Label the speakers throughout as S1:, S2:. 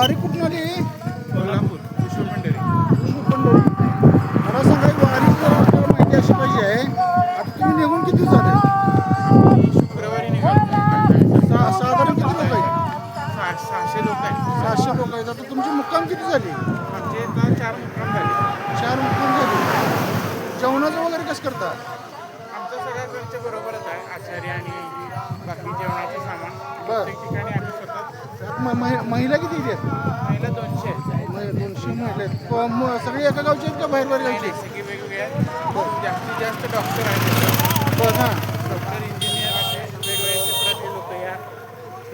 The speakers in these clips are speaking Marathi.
S1: वारी कुठून आली?
S2: कोल्हापूर विश्व पंढरी.
S1: पंढरी. मला सांगा वारी जर आपल्याला माहिती अशी पाहिजे आहे. आता तुम्ही निघून किती झाले?
S2: शुक्रवारी निघालो.
S1: सा- साधारण किती लोक आहेत?
S2: सहा सहाशे लोक आहेत.
S1: सातशे लोक आहेत. आता तुमची मुक्काम किती झाली?
S2: आमचे चार मुक्काम झाले.
S1: चार मुक्काम झाली. जेवणाचं वगैरे कसं करता?
S2: आमचं सगळ्या घरच्या बरोबरच आहे. आचार्य आणि बाकी जेवणाचं सामान. प्रत्येक ठिकाणी
S1: म- महि- महिला किती आहेत?
S2: महिला दोनशे आहेत.
S1: म- दोनशे महिला आहेत. प- म- सगळे एका गावचे आहेत का बाहेर बाहेर गावचे?
S2: नाही सगळे वेगवेगळे आहेत. जास्तीत जास्त डॉक्टर आहेत.
S1: बरं हां.
S2: डॉक्टर इंजिनियर असे वेगवेगळे क्षेत्रातले लोक या.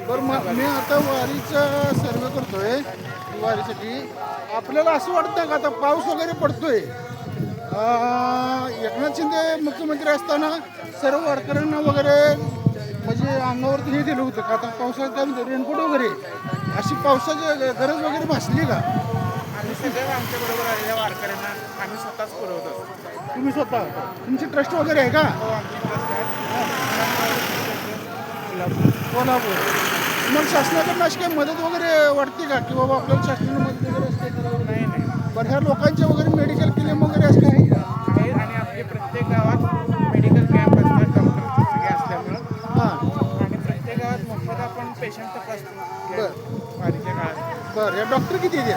S1: बरं मग मी आता वारीचा सर्वे करतोय. वारीसाठी. आपल्याला असं वाटतं का आता पाऊस वगैरे पडतोय? अं, एकनाथ शिंदे मुख्यमंत्री असताना सर्व वारकऱ्यांना वगैरे म्हणजे अंगावरती हे दिलं होतं का? आता पावसाळ्यात काय म्हणते रेनकोट वगैरे अशी पावसाची गरज वगैरे भासली का?
S2: आम्ही सगळ्या आमच्या बरोबर आलेल्या वारकऱ्यांना आम्ही स्वतःच पुरवत. असतो
S1: तुम्ही स्वतः? तुमची ट्रस्ट वगैरे आहे का?
S2: हो आमची ट्रस्ट आहे.
S1: कोल्हापूर. मग शासनाकडून अशी काही मदत वगैरे वाटते का? की बाबा आपल्याला शासनाने मदत वगैरे असते?
S2: नाही नाही.
S1: बरं ह्या लोकांचे वगैरे मेडिकल
S2: येऊन पेशंट तपासतो
S1: बरं. या डॉक्टर किती आहेत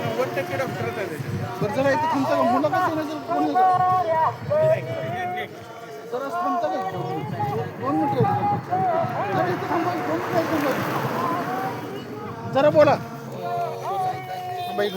S2: नव्वद टक्के डॉक्टर
S1: बरं जरा इथे तुमचा कोण जरा जरा बोला. बाईक